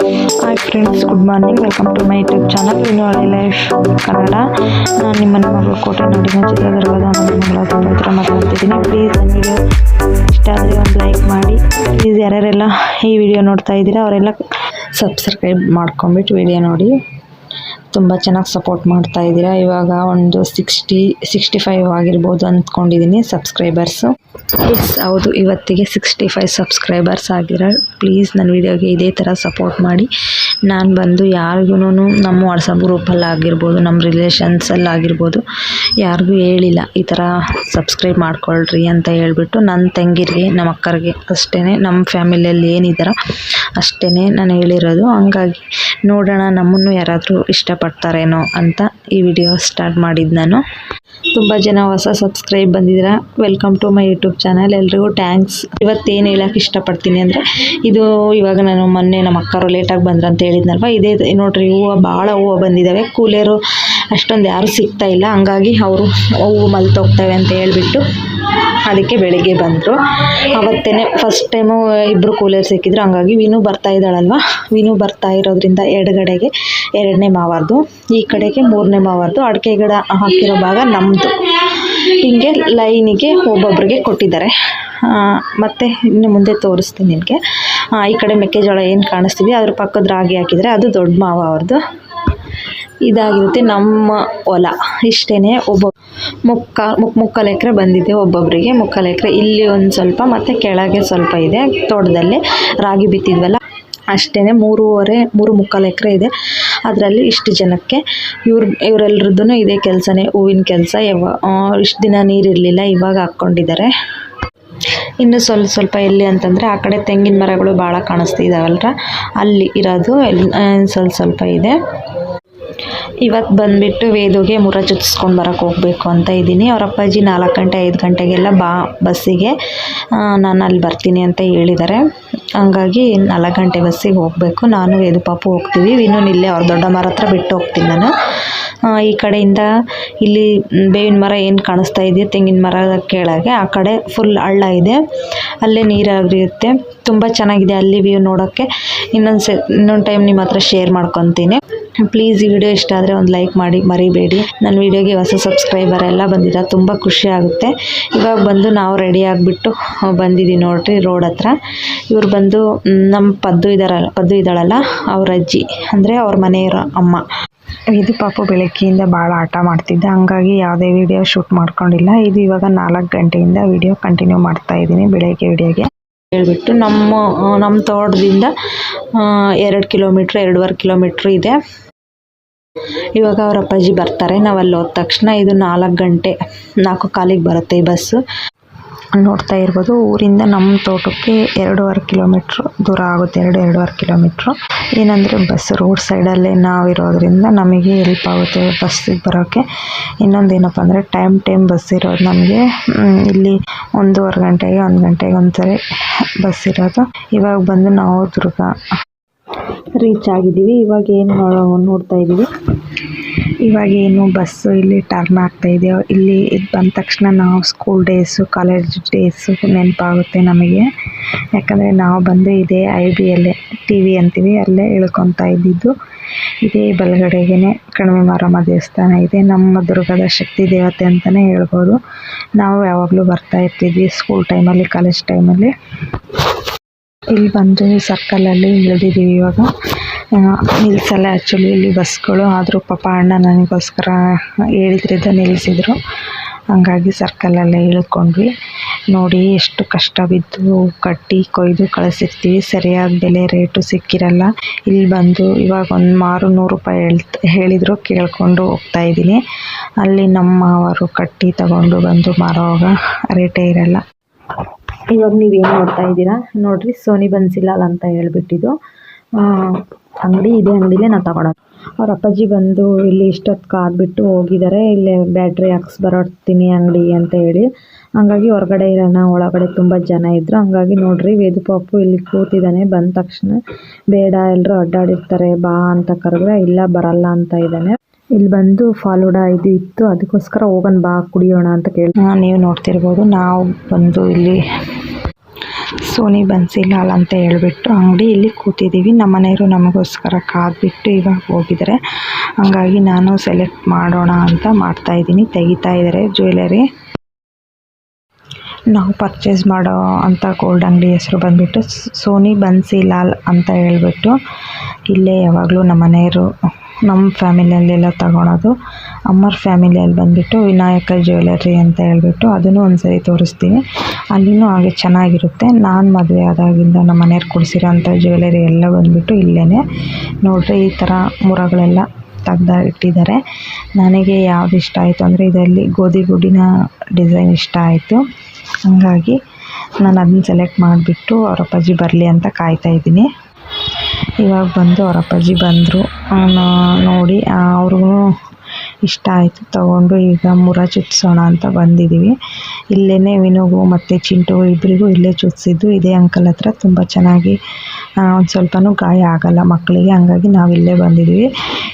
Hi friends good morning welcome to my YouTube channel ಇನ್ನು ಹಳೆ life Kannada ನಾನು ನಿಮ್ಮ ಮಗಳು ಕೋಟೆ ನಾಡಿನ ಚಿತ್ರದುರ್ಗದ ಮಗಳ ತುಂಬ ಹತ್ರ ಮಾತಾಡ್ತಿದ್ದೀನಿ. ಪ್ಲೀಸ್ ನನಗೆ ಇಷ್ಟ ಆದರೆ ಒಂದು ಲೈಕ್ ಮಾಡಿ. ಪ್ಲೀಸ್ ಯಾರ್ಯಾರೆಲ್ಲ ಈ ವಿಡಿಯೋ ನೋಡ್ತಾ ಇದ್ದೀರಾ, ಅವರೆಲ್ಲ ಸಬ್ಸ್ಕ್ರೈಬ್ ಮಾಡ್ಕೊಂಬಿಟ್ಟು ವಿಡಿಯೋ ನೋಡಿ. ತುಂಬ ಚೆನ್ನಾಗಿ ಸಪೋರ್ಟ್ ಮಾಡ್ತಾ ಇದ್ದೀರಾ. ಇವಾಗ ಒಂದು ಸಿಕ್ಸ್ಟಿ ಸಿಕ್ಸ್ಟಿ ಫೈವ್ ಆಗಿರ್ಬೋದು ಅಂದ್ಕೊಂಡಿದ್ದೀನಿ ಸಬ್ಸ್ಕ್ರೈಬರ್ಸು ಎಸ್ ಹೌದು, ಇವತ್ತಿಗೆ ಸಿಕ್ಸ್ಟಿ ಫೈವ್ ಸಬ್ಸ್ಕ್ರೈಬರ್ಸ್ ಆಗಿರೋ ಪ್ಲೀಸ್ ನನ್ನ ವಿಡಿಯೋಗೆ ಇದೇ ಥರ ಸಪೋರ್ಟ್ ಮಾಡಿ. ನಾನು ಬಂದು ಯಾರಿಗೂ ನಮ್ಮ ವಾಟ್ಸಪ್ ಗ್ರೂಪಲ್ಲಿ ಆಗಿರ್ಬೋದು, ನಮ್ಮ ರಿಲೇಷನ್ಸಲ್ಲಿ ಆಗಿರ್ಬೋದು, ಯಾರಿಗೂ ಹೇಳಿಲ್ಲ, ಈ ಥರ ಸಬ್ಸ್ಕ್ರೈಬ್ ಮಾಡ್ಕೊಳ್ರಿ ಅಂತ ಹೇಳ್ಬಿಟ್ಟು ನನ್ನ ತಂಗಿರಿಗೆ ನಮ್ಮ ಅಕ್ಕರಿಗೆ ಅಷ್ಟೇ ನಮ್ಮ ಫ್ಯಾಮಿಲಿಯಲ್ಲಿ ಏನಿದ್ದಾರೋ ಅಷ್ಟೇ ನಾನು ಹೇಳಿರೋದು. ಹಂಗಾಗಿ ನೋಡೋಣ, ನಮ್ಮನ್ನು ಯಾರಾದರೂ ಇಷ್ಟಪಡ್ತಾರೇನೋ ಅಂತ ಈ ವಿಡಿಯೋ ಸ್ಟಾರ್ಟ್ ಮಾಡಿದ್ದು ನಾನು. ತುಂಬ ಜನ ಹೊಸ ಸಬ್ಸ್ಕ್ರೈಬ್ ಬಂದಿದ್ದೀರಾ? Welcome to my YouTube channel ಎಲ್ರಿಗೂ ಟ್ಯಾಂಕ್ಸ್ ಇವತ್ತೇನು ಹೇಳೋಕೆ ಇಷ್ಟಪಡ್ತೀನಿ ಅಂದರೆ, ಇದು ಇವಾಗ ನಾನು ಮೊನ್ನೆ ನಮ್ಮ ಅಕ್ಕರು ಲೇಟಾಗಿ ಬಂದ್ರು ಅಂತ ಹೇಳಿದ್ನಲ್ವ? ಇದೇ, ನೋಡಿರಿ, ಹೂವು ಭಾಳ ಹೂವು ಬಂದಿದ್ದಾವೆ ಕೂಲಿಯರು ಅಷ್ಟೊಂದು ಯಾರೂ ಸಿಗ್ತಾ ಇಲ್ಲ. ಹಂಗಾಗಿ ಅವರು ಹೂವು ಮಲ್ತೋಗ್ತವೆ ಅಂತ ಹೇಳ್ಬಿಟ್ಟು ಅದಕ್ಕೆ ಬೆಳಿಗ್ಗೆ ಬಂದರು. ಅವತ್ತೇ ಫಸ್ಟ್ ಟೈಮು ಇಬ್ಬರು ಕೂಲರ್ ಸಿಕ್ಕಿದ್ರು. ಹಂಗಾಗಿ ವಿನು ಬರ್ತಾ ಇದ್ದಾಳಲ್ವ? ವಿನು ಬರ್ತಾ ಇರೋದ್ರಿಂದ ಎಡಗಡೆಗೆ ಎರಡನೇ ಮಾವಾರ್ದು, ಈ ಕಡೆಗೆ ಮೂರನೇ ಮಾವಾರ್ದು, ಅಡಿಕೆ ಗಿಡ ಹಾಕಿರೋ ಭಾಗ ನಮ್ಮದು ಹಿಂಗೆ ಲೈನಿಗೆ ಒಬ್ಬೊಬ್ಬರಿಗೆ ಕೊಟ್ಟಿದ್ದಾರೆ. ಮತ್ತೆ ಇನ್ನು ಮುಂದೆ ತೋರಿಸ್ತೀನಿ ನಿನಗೆ ಈ ಕಡೆ ಮೆಕ್ಕೆಜೋಳ ಏನು ಕಾಣಿಸ್ತೀವಿ ಅದ್ರ ಪಕ್ಕದ ರಾಗಿ ಹಾಕಿದರೆ ಅದು ದೊಡ್ಡ ಮಾವ ಅವ್ರದ್ದು ಇದಾಗಿರುತ್ತೆ. ನಮ್ಮ ಹೊಲ ಇಷ್ಟೇ ಒಬ್ಬ ಮುಕ್ಕ ಮುಕ್ ಮುಕ್ಕಾಲು ಎಕರೆ ಬಂದಿದೆ ಒಬ್ಬೊಬ್ಬರಿಗೆ ಮುಕ್ಕಾಲು ಎಕರೆ ಇಲ್ಲಿ ಒಂದು ಸ್ವಲ್ಪ ಮತ್ತು ಕೆಳಗೆ ಸ್ವಲ್ಪ ಇದೆ. ತೋಟದಲ್ಲಿ ರಾಗಿ ಬಿತ್ತಿದ್ವಲ್ಲ ಅಷ್ಟೇ ಮೂರುವರೆ, ಮೂರು ಮುಕ್ಕಾಲು ಎಕರೆ ಇದೆ. ಅದರಲ್ಲಿ ಇಷ್ಟು ಜನಕ್ಕೆ ಇವ್ರ ಇವರೆಲ್ರದ್ದು ಇದೇ ಕೆಲಸನೇ, ಹೂವಿನ ಕೆಲಸ. ಯಾವ ಇಷ್ಟು ದಿನ ನೀರಿರಲಿಲ್ಲ, ಇವಾಗ ಹಾಕ್ಕೊಂಡಿದ್ದಾರೆ. ಇನ್ನು ಸ್ವಲ್ಪ ಸ್ವಲ್ಪ ಎಲ್ಲಿ ಅಂತಂದರೆ ಆ ಕಡೆ ತೆಂಗಿನ ಮರಗಳು ಭಾಳ ಕಾಣಿಸ್ತಿದ್ದಾವಲ್ರ ಅಲ್ಲಿ ಇರೋದು ಎಲ್ಲಿ ಸ್ವಲ್ಪ ಸ್ವಲ್ಪ ಇದೆ. ಇವತ್ತು ಬಂದುಬಿಟ್ಟು ವೇದುಗೆ ಮುರ ಚುಚ್ಚಿಸ್ಕೊಂಡು ಬರೋಕ್ಕೆ ಹೋಗಬೇಕು ಅಂತ ಇದ್ದೀನಿ. ಅವ್ರ ಅಪ್ಪಾಜಿ ನಾಲ್ಕು ಗಂಟೆ, ಐದು ಗಂಟೆಗೆಲ್ಲ ಬಾ, ಬಸ್ಸಿಗೆ ನಾನು ಅಲ್ಲಿ ಬರ್ತೀನಿ ಅಂತ ಹೇಳಿದ್ದಾರೆ ಹಂಗಾಗಿ ನಾಲ್ಕು ಗಂಟೆ ಬಸ್ಸಿಗೆ ಹೋಗಬೇಕು. ನಾನು ವೇದು ಪಾಪು ಹೋಗ್ತೀವಿ. ಇನ್ನೂ ಇಲ್ಲೇ ಅವ್ರ ದೊಡ್ಡ ಮರ ಹತ್ರ ಬಿಟ್ಟು ಹೋಗ್ತೀನಿ ನಾನು. ಈ ಕಡೆಯಿಂದ ಇಲ್ಲಿ ಬೇವಿನ ಮರ ಏನು ಕಾಣಿಸ್ತಾ ಇದೆಯೋ ತೆಂಗಿನ ಮರ ಕೆಳಗೆ, ಆ ಕಡೆ ಫುಲ್ ಹಳ್ಳ ಇದೆ. ಅಲ್ಲೇ ನೀರು ಹರಿಯುತ್ತೆ ತುಂಬ ಚೆನ್ನಾಗಿದೆ ಅಲ್ಲಿ ವ್ಯೂ ನೋಡೋಕ್ಕೆ. ಇನ್ನೊಂದು ಸೆ ಇನ್ನೊಂದು ಟೈಮ್ ನಿಮ್ಮ ಹತ್ರ ಶೇರ್ ಮಾಡ್ಕೊತೀನಿ. ಪ್ಲೀಸ್ ಈ ವಿಡಿಯೋ ಇಷ್ಟ ಆದರೆ ಒಂದು ಲೈಕ್ ಮಾಡಿ ಮರಿಬೇಡಿ. ನನ್ನ ವಿಡಿಯೋಗೆ ಹೊಸ ಸಬ್ಸ್ಕ್ರೈಬರ್ ಎಲ್ಲ ಬಂದಿರ ತುಂಬ ಖುಷಿ ಆಗುತ್ತೆ. ಇವಾಗ ಬಂದು ನಾವು ರೆಡಿ ಆಗಿಬಿಟ್ಟು ಬಂದಿದ್ದೀವಿ ನೋಡ್ರಿ ರೋಡ್ ಹತ್ರ. ಇವ್ರು ಬಂದು ನಮ್ಮ ಪದ್ದು ಇದ್ದಾರಲ್ಲ ಪದ್ದು ಇದ್ದಾಳಲ್ಲ ಅವ್ರ ಅಜ್ಜಿ. ಅಂದರೆ ಅವ್ರ ಮನೆಯವರ ಅಮ್ಮ. ಇದು ಪಾಪು ಬೆಳಗ್ಗೆಯಿಂದ ಭಾಳ ಆಟ ಮಾಡ್ತಿದ್ದೆ. ಹಂಗಾಗಿ ಯಾವುದೇ ವಿಡಿಯೋ ಶೂಟ್ ಮಾಡ್ಕೊಂಡಿಲ್ಲ. ಇದು ಇವಾಗ ನಾಲ್ಕು ಗಂಟೆಯಿಂದ ವಿಡಿಯೋ ಕಂಟಿನ್ಯೂ ಮಾಡ್ತಾ ಇದ್ದೀನಿ ಬೆಳಗ್ಗೆ ವಿಡಿಯೋಗೆ. ಹೇಳ್ಬಿಟ್ಟು ನಮ್ಮ ನಮ್ಮ ತೋಟದಿಂದ ಎರಡು ಕಿಲೋಮೀಟ್ರ್ ಎರಡೂವರೆ ಕಿಲೋಮೀಟ್ರ್ ಇದೆ. ಇವಾಗ ಅವ್ರ ಅಪ್ಪಾಜಿ ಬರ್ತಾರೆ. ನಾವು ಅಲ್ಲಿ ಹೋದ ತಕ್ಷಣ ಇದು ನಾಲ್ಕು ಗಂಟೆ, ನಾಲ್ಕು ಕಾಲಿಗೆ ಬರುತ್ತೆ ಈ ಬಸ್ಸು. ನೋಡ್ತಾ ಇರ್ಬೋದು, ಊರಿಂದ ನಮ್ಮ ತೋಟಕ್ಕೆ ಎರಡೂವರೆ ಕಿಲೋಮೀಟ್ರ್, ದೂರ ಆಗುತ್ತೆ ಎರಡು, ಎರಡೂವರೆ ಕಿಲೋಮೀಟ್ರು. ಏನಂದರೆ ಬಸ್ ರೋಡ್ ಸೈಡಲ್ಲೇ ನಾವು ಇರೋದ್ರಿಂದ ನಮಗೆ ಹೆಲ್ಪ್ ಆಗುತ್ತೆ ಬಸ್ಸಿಗೆ ಬರೋಕ್ಕೆ ಇನ್ನೊಂದು ಏನಪ್ಪ ಅಂದರೆ ಟೈಮ್ ಟೈಮ್ ಬಸ್ ಇರೋದು ನಮಗೆ. ಇಲ್ಲಿ ಒಂದೂವರೆ ಗಂಟೆಗೆ, ಒಂದು ಗಂಟೆಗೆ ಒಂದ್ಸರಿ ಬಸ್ ಇರೋದು. ಇವಾಗ ಬಂದು ನಾವು ದುರ್ಗ ರೀಚ್ ಆಗಿದ್ದೀವಿ. ಇವಾಗ ಏನು ನೋಡ್ತಾ ಇದ್ದೀವಿ. ಇವಾಗ ಏನು ಬಸ್ಸು ಇಲ್ಲಿ ಟರ್ನ್ ಆಗ್ತಾ ಇದೆ ಇಲ್ಲಿ ಬಂದ ತಕ್ಷಣ ನಾವು ಸ್ಕೂಲ್ ಡೇಸು ಕಾಲೇಜ್ ಡೇಸು ನೆನಪಾಗುತ್ತೆ ನಮಗೆ. ಯಾಕಂದರೆ ನಾವು ಬಂದು ಇದೇ ಐ ಬಿ ಅಲ್ಲೇ ಟಿ ವಿ ಅಂತೀವಿ, ಅಲ್ಲೇ ಇಳ್ಕೊತಾ ಇದ್ದಿದ್ದು. ಇದೇ ಬಲಗಡೆಗೇ ಕಣಿವೆ ಮಾರಮ್ಮ ದೇವಸ್ಥಾನ ಇದೆ. ನಮ್ಮ ದುರ್ಗದ ಶಕ್ತಿ ದೇವತೆ ಅಂತಲೇ ಹೇಳ್ಬೋದು. ನಾವು ಯಾವಾಗಲೂ ಬರ್ತಾ ಇರ್ತಿದ್ವಿ ಸ್ಕೂಲ್ ಟೈಮಲ್ಲಿ ಕಾಲೇಜ್ ಟೈಮಲ್ಲಿ ಇಲ್ಲಿ ಬಂದು ಸರ್ಕಲಲ್ಲಿ ಇಳಿದಿದ್ದೀವಿ ಇವಾಗ. ನಿಲ್ಸಲ್ಲ ಆ್ಯಕ್ಚುಲಿ ಇಲ್ಲಿ ಬಸ್ಗಳು. ಆದರೂ ಪಾಪ ಅಣ್ಣ ನನಗೋಸ್ಕರ ಹೇಳಿದ್ರಿಂದ ನಿಲ್ಲಿಸಿದರು. ಹಂಗಾಗಿ ಸರ್ಕಲಲ್ಲೇ ಇಳ್ಕೊಂಡ್ವಿ. ನೋಡಿ ಎಷ್ಟು ಕಷ್ಟ ಬಿದ್ದು ಕಟ್ಟಿ ಕೊಯ್ದು ಕಳಿಸಿರ್ತೀವಿ. ಸರಿಯಾದ ಬೆಲೆ ರೇಟು ಸಿಕ್ಕಿರಲ್ಲ. ಇಲ್ಲಿ ಬಂದು ಇವಾಗ ಒಂದು ಮಾರು ನೂರು ರೂಪಾಯಿ ಹೇಳ್ತ, ಹೇಳಿದರು. ಕೇಳಿಕೊಂಡು ಹೋಗ್ತಾ ಇದ್ದೀನಿ. ಅಲ್ಲಿ ನಮ್ಮ ಅವರು ಕಟ್ಟಿ ತಗೊಂಡು ಬಂದು ಮಾರೋವಾಗ ರೇಟೇ ಇರಲ್ಲ. ಇವಾಗ ನೀವೇನು ನೋಡ್ತಾ ಇದ್ದೀರಾ? ನೋಡ್ರಿ ಸೋನಿ ಬನ್ಸಿಲಾಲ್ ಅಂತ ಹೇಳ್ಬಿಟ್ಟಿದ್ದು. ಅಂಗಡಿ ಇದೇ, ಅಂಗಡಿಲೇ ನಾನು ತಗೊಳೋದು. ಅವ್ರ ಅಪ್ಪಾಜಿ ಬಂದು ಇಲ್ಲಿ ಇಷ್ಟೊತ್ತು ಕಾದ್ಬಿಟ್ಟು ಹೋಗಿದ್ದಾರೆ ಇಲ್ಲಿ ಬ್ಯಾಟ್ರಿ ಹಾಕ್ಸ್ ಬರೋಡ್ತೀನಿ ಅಂಗಡಿ ಅಂತ ಹೇಳಿ. ಹಂಗಾಗಿ ಹೊರಗಡೆ ಇರೋಣ, ಒಳಗಡೆ ತುಂಬ ಜನ ಇದ್ದರು ಹಂಗಾಗಿ ನೋಡ್ರಿ ವೇದು ಪಾಪು ಇಲ್ಲಿ ಕೂತಿದ್ದಾನೆ ಬಂದ ತಕ್ಷಣ ಬೇಡ ಎಲ್ಲರೂ ಅಡ್ಡಾಡಿರ್ತಾರೆ, ಬಾ ಅಂತ ಕರೆದ್ರೆ ಇಲ್ಲ, ಬರಲ್ಲ ಅಂತ ಇದ್ದಾನೆ ಇಲ್ಲಿ ಬಂದು ಫಾಲೂಡಾ ಇದು ಇತ್ತು. ಅದಕ್ಕೋಸ್ಕರ ಹೋಗೋಣ ಬಾ, ಕುಡಿಯೋಣ ಅಂತ ಕೇಳಿ. ನೀವು ನೋಡ್ತಿರ್ಬೋದು. ನಾವು ಬಂದು ಇಲ್ಲಿ ಸೋನಿ ಬನ್ಸಿಲಾಲ್ ಅಂತ ಹೇಳ್ಬಿಟ್ಟು ಅಂಗಡಿ ಇಲ್ಲಿ ಕೂತಿದ್ದೀವಿ. ನಮ್ಮ ಮನೆಯವರು ನಮಗೋಸ್ಕರ ಕಾದ್ಬಿಟ್ಟು ಇವಾಗ ಹೋಗಿದ್ದಾರೆ. ಹಂಗಾಗಿ ನಾನು ಸೆಲೆಕ್ಟ್ ಮಾಡೋಣ ಅಂತ ಮಾಡ್ತಾ ಇದ್ದೀನಿ. ತೆಗಿತಾ ಇದ್ದಾರೆ ಜ್ಯುವೆಲರಿ ನಾವು ಪರ್ಚೇಸ್ ಮಾಡೋ ಅಂಥ ಗೋಲ್ಡ್ ಅಂಗಡಿ ಹೆಸರು ಬಂದುಬಿಟ್ಟು ಸೋನಿ ಬನ್ಸಿ ಲಾಲ್ ಅಂತ ಹೇಳ್ಬಿಟ್ಟು ಇಲ್ಲೇ ಯಾವಾಗಲೂ ನಮ್ಮ ಮನೆಯವರು ನಮ್ಮ ಫ್ಯಾಮಿಲಿಯಲ್ಲೆಲ್ಲ ತಗೊಳೋದು. ಅಮ್ಮರ ಫ್ಯಾಮಿಲಿಯಲ್ಲಿ ಬಂದುಬಿಟ್ಟು ವಿನಾಯಕ ಜ್ಯುವೆಲರಿ ಅಂತ ಹೇಳ್ಬಿಟ್ಟು ಅದನ್ನು ಒಂದು ಸರಿ ತೋರಿಸ್ತೀನಿ. ಅಲ್ಲಿನೂ ಹಾಗೆ ಚೆನ್ನಾಗಿರುತ್ತೆ. ನಾನು ಮದುವೆ ಆದಾಗಿಂದ ನಮ್ಮ ಮನೆಯವ್ರು ಕೊಡಿಸಿರೋಂಥ ಜ್ಯುವೆಲರಿ ಎಲ್ಲ ಬಂದುಬಿಟ್ಟು ಇಲ್ಲೇ ನೋಡಿರಿ, ಈ ಥರ ಮುರಗಳೆಲ್ಲ ತೆಗ್ದು ಇಟ್ಟಿದ್ದಾರೆ ನನಗೆ ಯಾವ್ದು ಇಷ್ಟ ಆಯಿತು ಅಂದರೆ ಇದರಲ್ಲಿ ಗೋಧಿ ಗುಡಿನ ಡಿಸೈನ್ ಇಷ್ಟ ಆಯಿತು. ಹಂಗಾಗಿ ನಾನು ಅದನ್ನ ಸೆಲೆಕ್ಟ್ ಮಾಡಿಬಿಟ್ಟು ಅವರ ಅಪ್ಪಾಜಿ ಬರಲಿ ಅಂತ ಕಾಯ್ತಾ ಇದ್ದೀನಿ. ಇವಾಗ ಬಂದು ಅವ್ರ ಅಪ್ಪಾಜಿ ಬಂದರು. ನೋಡಿ ಅವ್ರಿಗೂ ಇಷ್ಟ ಆಯಿತು. ತಗೊಂಡು ಈಗ ಮುರ ಚುಚ್ಸೋಣ ಅಂತ ಬಂದಿದ್ದೀವಿ ಇಲ್ಲೇ ವಿನುಗೂ ಮತ್ತು ಚಿಂಟು ಇಬ್ಬರಿಗೂ ಇಲ್ಲೇ ಚುಚ್ಚಿದ್ದು ಇದೇ ಅಂಕಲ್ ಹತ್ರ ತುಂಬ ಚೆನ್ನಾಗಿ ಒಂದು ಸ್ವಲ್ಪನೂ ಗಾಯ ಆಗಲ್ಲ ಮಕ್ಕಳಿಗೆ. ಹಂಗಾಗಿ ನಾವು ಇಲ್ಲೇ ಬಂದಿದ್ದೀವಿ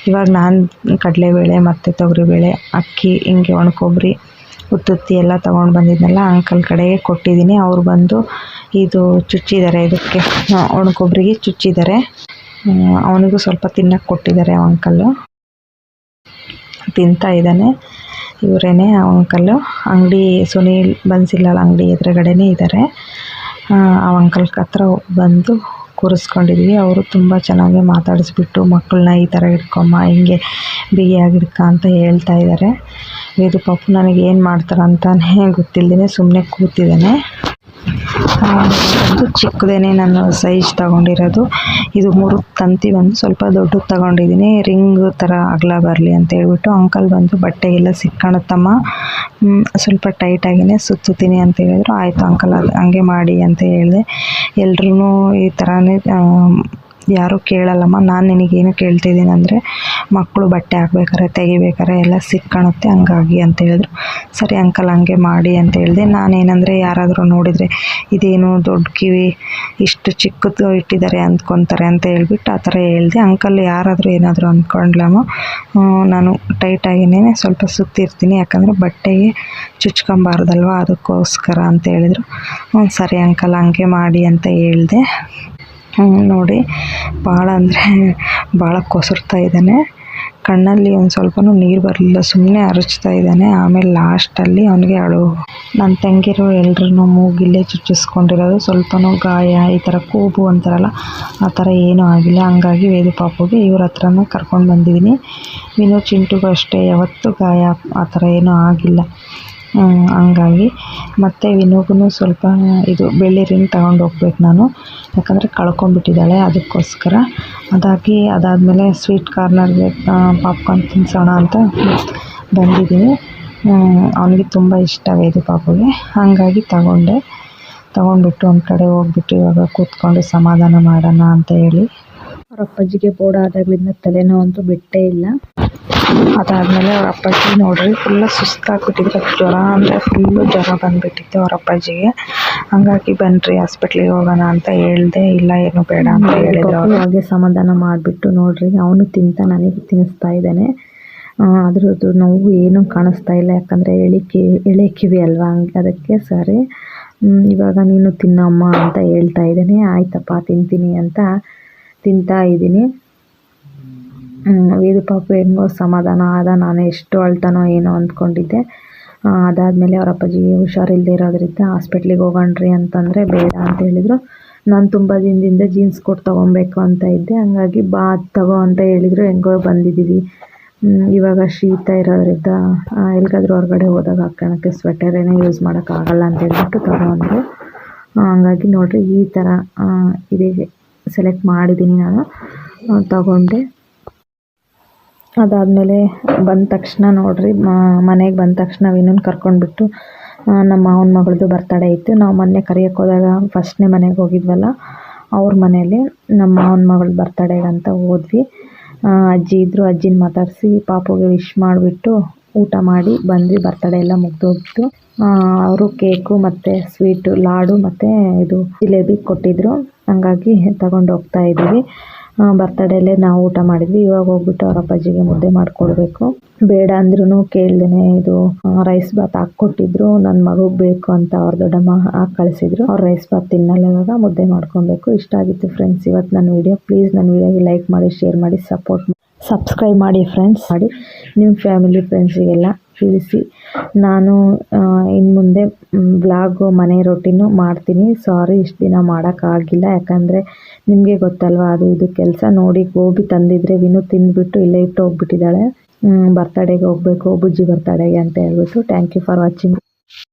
ಇವಾಗ ನಾನು ಕಡಲೆಬೇಳೆ ಮತ್ತು ತೊಗರಿಬೇಳೆ ಅಕ್ಕಿ, ಹಿಂಗೆ ಒಣಕೊಬ್ಬರಿ ಉತ್ತುತ್ತಿ ಎಲ್ಲ ತೊಗೊಂಡು ಬಂದಿದ್ನಲ್ಲ, ಅಂಕಲ್ ಕಡೆಗೆ ಕೊಟ್ಟಿದ್ದೀನಿ ಅವ್ರು ಬಂದು ಇದು ಚುಚ್ಚಿದ್ದಾರೆ ಇದಕ್ಕೆ. ಒಣಕೊಬ್ಬರಿಗೆ ಚುಚ್ಚಿದ್ದಾರೆ. ಅವನಿಗೂ ಸ್ವಲ್ಪ ತಿನ್ನಕ್ಕೆ ಕೊಟ್ಟಿದ್ದಾರೆ ಆ ಅಂಕಲ್ಲು ತಿಂತಾ ಇದ್ದಾನೆ. ಇವರೇನೆ ಆ ಅಂಕಲ್ಲು ಅಂಗಡಿ ಸುನೀಲ್ ಬನ್ಸಿಲಾಲ್ ಅಂಗಡಿ ಎದುರುಗಡೆನೇ ಇದ್ದಾರೆ. ಆ ಅಂಕಲ್ ಹತ್ರ ಬಂದು ಕೂರಿಸ್ಕೊಂಡಿದ್ವಿ. ಅವರು ತುಂಬ ಚೆನ್ನಾಗಿ ಮಾತಾಡಿಸ್ಬಿಟ್ಟು ಮಕ್ಕಳನ್ನ ಈ ಥರ ಹಿಡ್ಕೊಮ್ಮ ಹಿಂಗೆ ಬಿಗಿಯಾಗಿ ಹಿಡ್ಕ ಅಂತ ಹೇಳ್ತಾ ಇದ್ದಾರೆ. ಇದು ಪಾಪು ನನಗೆ ಏನು ಗೊತ್ತಿಲ್ಲದೇ ಸುಮ್ಮನೆ ಕೂತಿದ್ದಾನೆ. ಒಂದು ಚಿಕ್ಕದೇನೆ ನಾನು ಸೈಜ್ ತಗೊಂಡಿರೋದು. ಇದು ಮೂರು ತಂತಿ ಬಂದು ಸ್ವಲ್ಪ ದೊಡ್ಡದು ತಗೊಂಡಿದ್ದೀನಿ. ರಿಂಗ್ ಥರ ಅಗಲ ಬರಲಿ ಅಂತ ಹೇಳ್ಬಿಟ್ಟು ಅಂಕಲ್ ಬಂದು ಬಟ್ಟೆಗೆಲ್ಲ ತಮ್ಮ. ಸ್ವಲ್ಪ ಟೈಟಾಗಿಯೇ ಸುತ್ತುತ್ತೀನಿ ಅಂತ ಹೇಳಿದ್ರು. ಆಯಿತು ಅಂಕಲ್ ಅದು ಹಂಗೆ ಮಾಡಿ ಅಂತ ಹೇಳಿದೆ. ಎಲ್ರೂ ಈ ಥರನೇ ಯಾರೂ ಕೇಳಲ್ಲಮ್ಮ, ನಾನು ನಿನಗೇನು ಕೇಳ್ತಿದ್ದೀನಿ ಅಂದರೆ ಮಕ್ಕಳು ಬಟ್ಟೆ ಹಾಕ್ಬೇಕಾರೆ, ತೆಗಿಬೇಕಾರೆ ಎಲ್ಲ ಸಿಕ್ಕಾಣುತ್ತೆ, ಹಂಗಾಗಿ ಅಂತ ಹೇಳಿದ್ರು. ಸರಿ ಅಂಕಲ್, ಹಂಗೆ ಮಾಡಿ ಅಂತ ಹೇಳಿದೆ. ನಾನೇನಂದರೆ, ಯಾರಾದರೂ ನೋಡಿದರೆ, ಇದೇನು ದೊಡ್ಡ ಕಿವಿ, ಇಷ್ಟು ಚಿಕ್ಕದು ಇಟ್ಟಿದ್ದಾರೆ ಅಂದ್ಕೊತಾರೆ ಅಂತ ಹೇಳ್ಬಿಟ್ಟು ಆ ಥರ ಹೇಳಿದೆ. ಅಂಕಲ್ ಯಾರಾದರೂ ಏನಾದರೂ ಅಂದ್ಕೊಂಡ್ಲಮ್ಮ ನಾನು ಟೈಟಾಗಿನೇ ಸ್ವಲ್ಪ ಸುತ್ತಿರ್ತೀನಿ, ಯಾಕಂದರೆ ಬಟ್ಟೆಗೆ ಚುಚ್ಕೊಂಬಾರ್ದಲ್ವ, ಅದಕ್ಕೋಸ್ಕರ ಅಂತ ಹೇಳಿದರು. ಸರಿ ಅಂಕಲ್, ಹಂಗೆ ಮಾಡಿ ಅಂತ ಹೇಳಿದೆ. ನೋಡಿ. ಭಾಳ ಅಂದರೆ ಭಾಳ ಕೊಸರ್ತಾ ಇದ್ದಾನೆ. ಕಣ್ಣಲ್ಲಿ ಒಂದು ಸ್ವಲ್ಪನೂ ನೀರು ಬರಲಿಲ್ಲ ಸುಮ್ಮನೆ ಅರಚ್ತಾ ಇದ್ದಾನೆ. ಆಮೇಲೆ ಲಾಸ್ಟಲ್ಲಿ ಅವನಿಗೆ ಅಳು. ನನ್ನ ತಂಗಿರು ಎಲ್ಲರೂ ಮೂಗಿಲ್ಲೇ ಚುಚ್ಚಿಸ್ಕೊಂಡಿರೋದು, ಸ್ವಲ್ಪನೂ ಗಾಯ, ಈ ಥರ ಕೂಬು ಅಂತಾರಲ್ಲ, ಆ ಥರ ಏನೂ ಆಗಿಲ್ಲ. ಹಂಗಾಗಿ ವೇದು ಪಾಪುಗೆ ಇವ್ರ ಹತ್ರನೂ ಕರ್ಕೊಂಡು ಬಂದಿದ್ದೀನಿ. ಇನ್ನು ಚಿಂಟುಗೂ ಅಷ್ಟೇ, ಯಾವತ್ತೂ ಗಾಯ ಆ ಥರ ಏನೂ ಆಗಿಲ್ಲ. ಹಂಗಾಗಿ. ಮತ್ತು ವಿನುಗೂ ಸ್ವಲ್ಪ ಇದು ಬೆಳ್ಳಿ ರಿಂಗ್ ತಗೊಂಡು ಹೋಗ್ಬೇಕು ನಾನು. ಯಾಕಂದರೆ ಕಳ್ಕೊಂಬಿಟ್ಟಿದ್ದಾಳೆ ಅದಕ್ಕೋಸ್ಕರ. ಅದಾಗಿ ಅದಾದಮೇಲೆ ಸ್ವೀಟ್ ಕಾರ್ನರ್ಗೆ ಪಾಪ್ಕಾರ್ನ್ ತಿನ್ನಿಸೋಣ ಅಂತ ಬಂದಿದ್ದೀನಿ. ಅವನಿಗೆ ತುಂಬ ಇಷ್ಟ ವೇದು ಪಾಪುಗೆ. ಹಾಗಾಗಿ ತಗೊಂಡೆ. ತಗೊಂಡ್ಬಿಟ್ಟು ಒಂದು ಕಡೆ ಹೋಗ್ಬಿಟ್ಟು ಇವಾಗ ಕೂತ್ಕೊಂಡು ಸಮಾಧಾನ ಮಾಡೋಣ ಅಂತ ಹೇಳಿ. ಅವ್ರ ಅಪ್ಪಾಜಿಗೆ ಬೋರ್ಡ್ ಆದಾಗಲಿಂದ ತಲೆನೋ ಅಂತೂ ಬಿಟ್ಟೇ ಇಲ್ಲ. ಅದಾದ್ಮೇಲೆ ಅವ್ರ ಅಪ್ಪಾಜಿ ನೋಡ್ರಿ ಫುಲ್ ಸುಸ್ತಾಗ್ಬಿಟ್ಟಿದ್ರು. ಜ್ವರ ಅಂದರೆ ಫುಲ್ಲು ಜ್ವರ ಬಂದ್ಬಿಟ್ಟಿತ್ತು ಅವ್ರ ಅಪ್ಪಾಜಿಗೆ. ಹಂಗಾಗಿ ಬನ್ರಿ ಹಾಸ್ಪಿಟ್ಲಿಗೆ ಹೋಗೋಣ ಅಂತ ಹೇಳಿದೆ ಇಲ್ಲ ಏನು ಬೇಡ ಅಂತ ಹೇಳಿದ್ರು ಹಾಗೆ ಸಮಾಧಾನ ಮಾಡಿಬಿಟ್ಟು ನೋಡ್ರಿ ಅವನು ತಿಂತ ನನಗೆ ತಿನ್ನಿಸ್ತಾ ಇದ್ದಾನೆ. ಅದ್ರದ್ದು ನೋವು ಏನು ಕಾಣಿಸ್ತಾ ಇಲ್ಲ ಯಾಕಂದರೆ ಎಳೆ ಕಿವಿ ಎಳೆ ಕಿವಿ ಅಲ್ವಾ? ಹಂಗೆ ಅದಕ್ಕೆ ಸರಿ. ಇವಾಗ ನೀನು ತಿನ್ನಮ್ಮ ಅಂತ ಹೇಳ್ತಾ ಇದ್ದಾನೆ. ಆಯ್ತಪ್ಪ ತಿಂತೀನಿ ಅಂತ ತಿಂತಾ ಇದ್ದೀನಿ. ವೇದು ಪಾಪ ಹೆಂಗೋ ಸಮಾಧಾನ ಆದ ನಾನು ಎಷ್ಟು ಅಳ್ತಾನೋ ಏನೋ ಅಂದ್ಕೊಂಡಿದ್ದೆ. ಅದಾದಮೇಲೆ ಅವ್ರ ಅಪ್ಪಾಜಿ ಹುಷಾರಿಲ್ಲದೆ ಇರೋದ್ರಿಂದ ಹಾಸ್ಪಿಟ್ಲಿಗೆ ಹೋಗೋಣ್ರಿ ಅಂತಂದರೆ ಬೇಡ ಅಂತ ಹೇಳಿದರು. ನಾನು ತುಂಬ ದಿನದಿಂದ ಜೀನ್ಸ್ ಕೋಟ್ ತೊಗೊಬೇಕು ಅಂತ ಇದ್ದೆ. ಹಂಗಾಗಿ ಬಾ, ತಗೋ ಅಂತ ಹೇಳಿದರು. ಹೆಂಗೋ ಬಂದಿದ್ದೀವಿ. ಇವಾಗ ಶೀತ ಇರೋದ್ರಿಂದ ಎಲ್ಲಿಗಾದ್ರೂ ಹೊರಗಡೆ ಹೋದಾಗ ಹಾಕ್ಕೊಳಕ್ಕೆ ಸ್ವೆಟರೇನೇ ಯೂಸ್ ಮಾಡೋಕ್ಕಾಗಲ್ಲ ಅಂತ ಹೇಳ್ಬಿಟ್ಟು ತಗೊಂಡ್ರು. ಹಂಗಾಗಿ ನೋಡಿರಿ ಈ ಥರ ಇದೆ. ಸೆಲೆಕ್ಟ್ ಮಾಡಿದ್ದೀನಿ ನಾನು. ತಗೊಂಡೆ. ಅದಾದಮೇಲೆ ಬಂದ ತಕ್ಷಣ ನೋಡಿರಿ ಮನೆಗೆ ಬಂದ ತಕ್ಷಣ ಇನ್ನೊಂದು ಕರ್ಕೊಂಡ್ಬಿಟ್ಟು ನಮ್ಮ ಮಾವನ ಮಗಳದ್ದು ಬರ್ತಡೇ ಇತ್ತು. ನಾವು ಮೊನ್ನೆ ಕರಿಯಕ್ಕೆ ಹೋದಾಗ ಫಸ್ಟ್ನೇ ಮನೆಗೆ ಹೋಗಿದ್ವಲ್ಲ, ಅವ್ರ ಮನೇಲಿ ನಮ್ಮ ಮಾವನ ಮಗಳ ಬರ್ತಡೇ ಅಂತ ಹೋದ್ವಿ. ಅಜ್ಜಿ ಇದ್ದರು ಅಜ್ಜಿನ ಮಾತಾಡಿಸಿ, ಪಾಪುಗೆ ವಿಶ್ ಮಾಡಿಬಿಟ್ಟು ಊಟ ಮಾಡಿ ಬಂದ್ವಿ. ಬರ್ತಡೇ ಎಲ್ಲ ಮುಗ್ದೋಗಿತ್ತು ಅವರು ಕೇಕು ಮತ್ತು ಸ್ವೀಟು ಲಾಡು ಮತ್ತು ಇದು ಜಿಲೇಬಿ ಕೊಟ್ಟಿದ್ದರು ಹಂಗಾಗಿ ತಗೊಂಡು ಹೋಗ್ತಾ ಇದ್ದೀವಿ. ಬರ್ತಡೇಲೆ ನಾವು ಊಟ ಮಾಡಿದ್ವಿ. ಇವಾಗ ಹೋಗ್ಬಿಟ್ಟು ಅವ್ರ ಅಪ್ಪಾಜಿಗೆ ಮುದ್ದೆ ಮಾಡ್ಕೊಡ್ಬೇಕು. ಬೇಡ ಅಂದ್ರೂ ಕೇಳ್ದೇನೆ ಇದು ರೈಸ್ ಬಾತ್ ಹಾಕ್ಕೊಟ್ಟಿದ್ರು. ನನ್ನ ಮಗುಗೆ ಬೇಕು ಅಂತ ಅವ್ರ ದೊಡ್ಡಮ್ಮ ಹಾಕಿ ಕಳಿಸಿದ್ರು. ಅವ್ರು ರೈಸ್ ಬಾತ್ ತಿನ್ನಲ್ಲ ಇವಾಗ, ಮುದ್ದೆ ಮಾಡ್ಕೊಬೇಕು. ಇಷ್ಟ ಆಗಿತ್ತು ಫ್ರೆಂಡ್ಸ್ ಇವತ್ತು ನನ್ನ ವಿಡಿಯೋ ಪ್ಲೀಸ್ ನನ್ನ ವಿಡಿಯೋಗೆ ಲೈಕ್ ಮಾಡಿ ಶೇರ್ ಮಾಡಿ ಸಪೋರ್ಟ್ ಸಬ್ಸ್ಕ್ರೈಬ್ ಮಾಡಿ ಫ್ರೆಂಡ್ಸ್ ಮಾಡಿ ನಿಮ್ಮ ಫ್ಯಾಮಿಲಿ ಫ್ರೆಂಡ್ಸಿಗೆಲ್ಲ ತಿಳಿಸಿ. ನಾನು ಇನ್ನು ಮುಂದೆ ಬ್ಲಾಗು ಮನೆ ರೊಟ್ಟಿನೂ ಮಾಡ್ತೀನಿ. ಸಾರಿ, ಇಷ್ಟು ದಿನ ಮಾಡೋಕ್ಕಾಗಿಲ್ಲ. ಯಾಕಂದರೆ, ನಿಮಗೆ ಗೊತ್ತಲ್ವಾ, ಅದು, ಇದು ಕೆಲಸ ನೋಡಿ ಗೋಬಿ ತಂದಿದ್ರೆ ವಿನು ತಿಂದುಬಿಟ್ಟು ಇಲ್ಲೇ ಇಟ್ಟು ಹೋಗ್ಬಿಟ್ಟಿದ್ದಾಳೆ. ಬರ್ತಡೇಗೆ ಹೋಗಬೇಕು, ಬುಜ್ಜಿ ಬರ್ತಡೇಗೆ ಅಂತ ಹೇಳ್ಬಿಟ್ಟು. Thank you for watching